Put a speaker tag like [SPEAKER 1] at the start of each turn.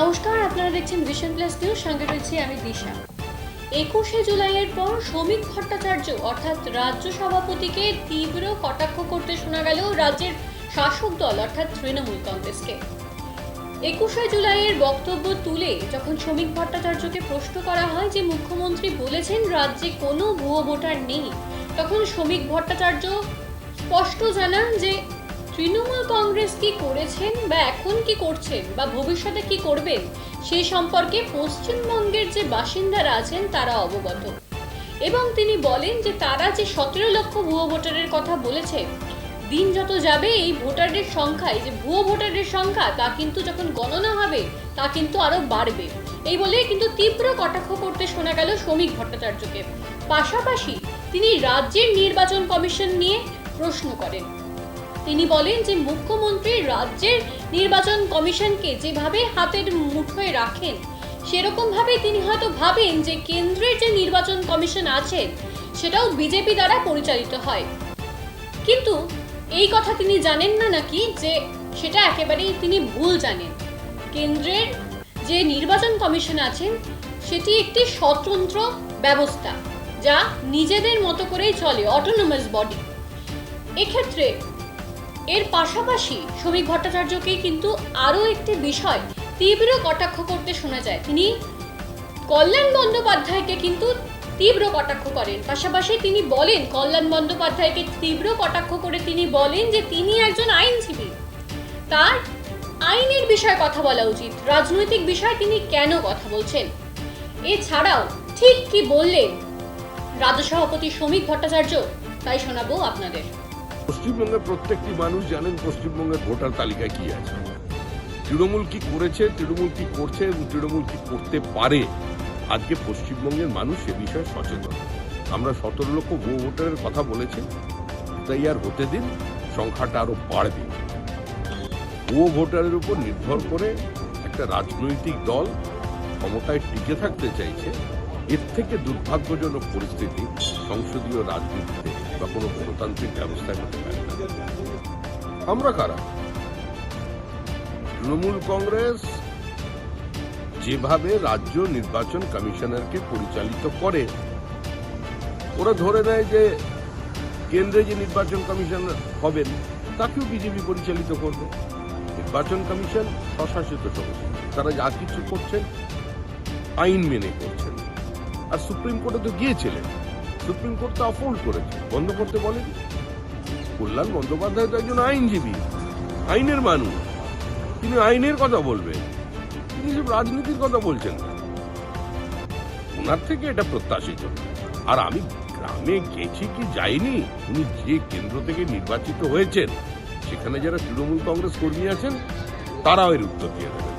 [SPEAKER 1] নমস্কার, আপনারা দেখছেন ভিশন প্লাস নিউজ সঙ্গে রয়েছে আমি দিশা। একুশে জুলাইয়ের পর শ্রমিক ভট্টাচার্য অর্থাৎ রাজ্য সভাপতিকে তীব্র কটাক্ষ করতে শোনা গেল রাজ্যের শাসক দল, অর্থাৎ তৃণমূল কংগ্রেসকে। একুশে জুলাইয়ের বক্তব্য তুলে যখন শ্রমিক ভট্টাচার্যকে প্রশ্ন করা হয় যে মুখ্যমন্ত্রী বলেছেন রাজ্যে কোনো ভুয়ো ভোটার নেই, তখন শ্রমিক ভট্টাচার্য স্পষ্ট জানান যে তৃণমূল কংগ্রেস কি করেছেন বা এখন কি করছেন বা ভবিষ্যতে কি করবেন, সেই সম্পর্কে পশ্চিমবঙ্গের যে বাসিন্দারা আছেন তারা অবগত। এবং তিনি বলেন যে তারা যে সতেরো লক্ষ ভুয়ো ভোটারের কথা বলেছে দিন যত যাবে এই ভোটারের সংখ্যায়, যে ভুয়ো ভোটারের সংখ্যা তা কিন্তু যখন গণনা হবে, তা কিন্তু আরও বাড়বে। এই বলে কিন্তু তীব্র কটাক্ষ করতে শোনা গেল শ্রমিক ভট্টাচার্যকে। পাশাপাশি তিনি রাজ্যের নির্বাচন কমিশন নিয়ে প্রশ্ন করেন। তিনি বলেন যে মুখ্যমন্ত্রী রাজ্যের নির্বাচন কমিশনকে যেভাবে হাতের মুঠোয় রাখেন সেরকম ভাবে তিনি হয়তো ভাবেন যে কেন্দ্রের যে নির্বাচন কমিশন আছে, সেটাও বিজেপি দ্বারা পরিচালিত হয়। কিন্তু এই কথা তিনি জানেন না নাকি যে সেটা একেবারেই তিনি ভুল জানেন। কেন্দ্রের যে নির্বাচন কমিশন আছেন, সেটি একটি স্বতন্ত্র ব্যবস্থা, যা নিজেদের মতো করেই চলে অটোনোমাস বডি এক্ষেত্রে এর পাশাপাশি শ্রমিক ভট্টাচার্যকে কিন্তু আরও একটি বিষয় তীব্র কটাক্ষ করতে শোনা যায়। তিনি কল্যাণ বন্দ্যোপাধ্যায়কে কিন্তু তীব্র কটাক্ষ করেন। পাশাপাশি তিনি বলেন, কল্যাণ বন্দ্যোপাধ্যায়কে তীব্র কটাক্ষ করে তিনি বলেন যে তিনি একজন আইনজীবী। তার আইনের বিষয়ে কথা বলা উচিত। রাজনৈতিক বিষয়ে তিনি কেন কথা বলছেন? এছাড়াও ঠিক কি বললেন রাজ্য সভাপতি শ্রমিক ভট্টাচার্য? তাই শোনাবো আপনাদের।
[SPEAKER 2] পশ্চিমবঙ্গের প্রত্যেকটি মানুষ জানেন পশ্চিমবঙ্গের ভোটার তালিকায় কি আছে। তৃণমূল কি করেছে, তৃণমূল কি করছে এবং তৃণমূল কি করতে পারে? আজকে পশ্চিমবঙ্গের মানুষ সে বিষয়ে সচেতন। আমরা সতেরো লক্ষ ভোটারের কথা বলেছি। তাই আর হতে দিন, সংখ্যাটা আরও বাড়বে। ভুয়ো ভোটারের উপর নির্ভর করে একটা রাজনৈতিক দল ক্ষমতায় টিকে থাকতে চাইছে এর থেকে দুর্ভাগ্যজনক পরিস্থিতি সংসদীয় রাজনীতিতে বা কোনো গণতান্ত্রিক ব্যবস্থায় হতে পারে আমরা কারা? তৃণমূল কংগ্রেস যেভাবে রাজ্য নির্বাচন কমিশনারকে পরিচালিত করে, ওরা ধরে নেয় যে কেন্দ্রে যে নির্বাচন কমিশনার হবেন, তাকেও বিজেপি পরিচালিত করবে। নির্বাচন কমিশন স্বশাসিত সংস্থা তারা যা কিছু করছেন, আইন মেনে করছেন। আর সুপ্রিম কোর্টে তো গিয়েছিলেন। সুপ্রিম কোর্ট তো অফোল্ড করেছে। বন্ধ করতে বলেন। কল্যাণ বন্দ্যোপাধ্যায় তো একজন আইনজীবী, আইনের মানুষ। তিনি আইনের কথা বলবেন। তিনি সব রাজনীতির কথা বলছেন। ওনার থেকে এটা প্রত্যাশিত। আর আমি গ্রামে গেছি কি যাইনি, উনি যে কেন্দ্র থেকে নির্বাচিত হয়েছেন, সেখানে যারা তৃণমূল কংগ্রেস কর্মী আছেন, তারাও এর উত্তর দিয়ে দেবেন।